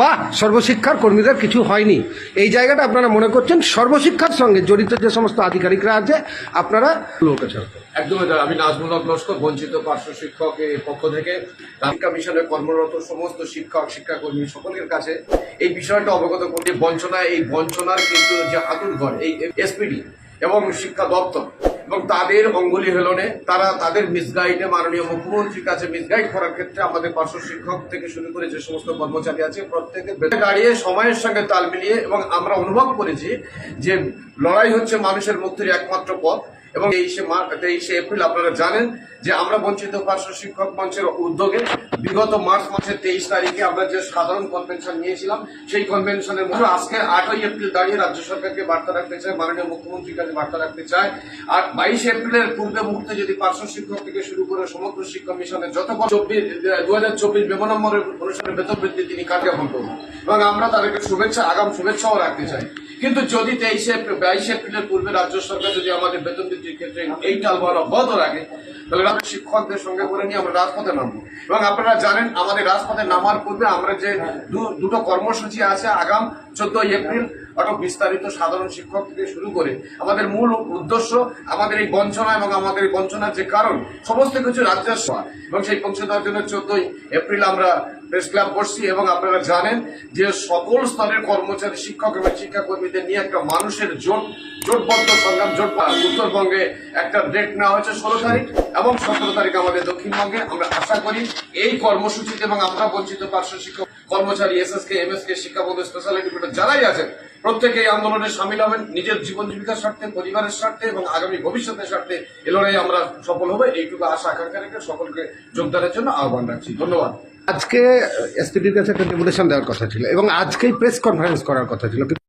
বা সর্বশিক্ষার কর্মীদের কিছু হয়নি। এই জায়গাটা আপনারা মনে করছেন সর্বশিক্ষার সঙ্গে জড়িত যে সমস্ত আধিকারিকরা আছে আপনারা তাই। আমি নাজমুল হক লস্কর বঞ্চিত পার্শ্ব শিক্ষকের পক্ষ থেকে। শিক্ষা মিশনে কর্মরত সমস্ত শিক্ষক শিক্ষাকর্মী সকলের কাছে এই বিষয়টা অবগত করতে বঞ্চনা এই বঞ্চনার কিন্তু যে হাতুর ঘর এই এসপিডি এবং শিক্ষা দপ্তর এবং তাদের অঙ্গুলি হেলনে তারা তাদের মিসগাইডে মাননীয় মুখ্যমন্ত্রীর কাছে মিসগাইড করার ক্ষেত্রে আমাদের পার্শ্ব শিক্ষক থেকে শুরু করে যে সমস্ত কর্মচারী আছে, প্রত্যেকে দাঁড়িয়ে সময়ের সঙ্গে তাল মিলিয়ে এবং আমরা অনুভব করেছি যে লড়াই হচ্ছে মানুষের মুক্তির একমাত্র পথ। এবং তেইশে মার্চ তেইশে এপ্রিল আপনারা জানেন যে আমরা বঞ্চিত পার্শ্ব শিক্ষক মঞ্চের উদ্যোগে বিগত মার্চ মাসের তেইশ তারিখে আমরা যে সাধারণ কনভেনশন নিয়েছিলাম, সেই কনভেনশনের মধ্যে আজকে আটই এপ্রিল দাঁড়িয়ে রাজ্য সরকারকে বার্তা রাখতে চায়, মাননীয় মুখ্যমন্ত্রীর কাছে বার্তা রাখতে চায়। আর বাইশে এপ্রিলের পূর্বে মুহূর্তে যদি পার্শ্ব শিক্ষক থেকে শুরু করে সমগ্র শিক্ষা মিশনের যত চব্বিশ দু হাজার চব্বিশ নম্বরের অনুসারে বেতন বৃদ্ধি তিনি কার্যক্রম করবেন। এবং আমরা তাদেরকে শুভেচ্ছা, আগাম শুভেচ্ছাও রাখতে চাই। কিন্তু যদি তেইশে বাইশে এপ্রিলের পূর্বে রাজ্য সরকার যদি আমাদের বেতন বৃদ্ধির ক্ষেত্রে এই টালবাল অব্যাহত রাখে, তাহলে আমরা শিক্ষকদের সঙ্গে করে নিয়ে আমরা রাজপথে নামবো। এবং আপনারা জানেন, আমাদের রাজপথে নামার পূর্বে আমরা যে দুটো কর্মসূচি আছে, আগাম চোদ্দই এপ্রিল অর্থাৎ বিস্তারিত সাধারণ শিক্ষক থেকে শুরু করে আমাদের মূল উদ্দেশ্য, আমাদের এই বঞ্চনা এবং আমাদের এই বঞ্চনার যে কারণ, সমস্ত কিছু রাজ্যের এবং সেই পৌঁছে দেওয়ার জন্য চোদ্দই এপ্রিল আমরা প্রেস ক্লাব করছি এবং আপনারা জানেন যে সকল স্তরের কর্মচারী, শিক্ষক এবং শিক্ষাকর্মীদের নিয়ে একটা মানুষের জোট, জোটবদ্ধ সংগ্রাম, জোট উত্তরবঙ্গে একটা ডেট নেওয়া হয়েছে ষোলো তারিখ এবং সতেরো তারিখ আমাদের দক্ষিণবঙ্গে। আমরা আশা করি এই কর্মসূচিতে এবং আমরা বঞ্চিত পার্শ্ব শিক্ষক কর্মচারী S S K M S K শিক্ষাবন্ধু special educator যারাই আছেন প্রত্যেকে এই আন্দোলনে সামিল হবেন। নিজের জীবন জীবিকার স্বার্থে, পরিবারের স্বার্থে এবং আগামী ভবিষ্যতের স্বার্থে এ লড়াই আমরা সফল হব। এইটুকু আশা আকাঙ্ক্ষা রেখে সকলকে যোগদানের জন্য আহ্বান রাখছি। ধন্যবাদ। আজকে এসপিডির কাছে একটা ডেপুটেশন দেওয়ার কথা ছিল এবং আজকেই প্রেস কনফারেন্স করার কথা ছিল।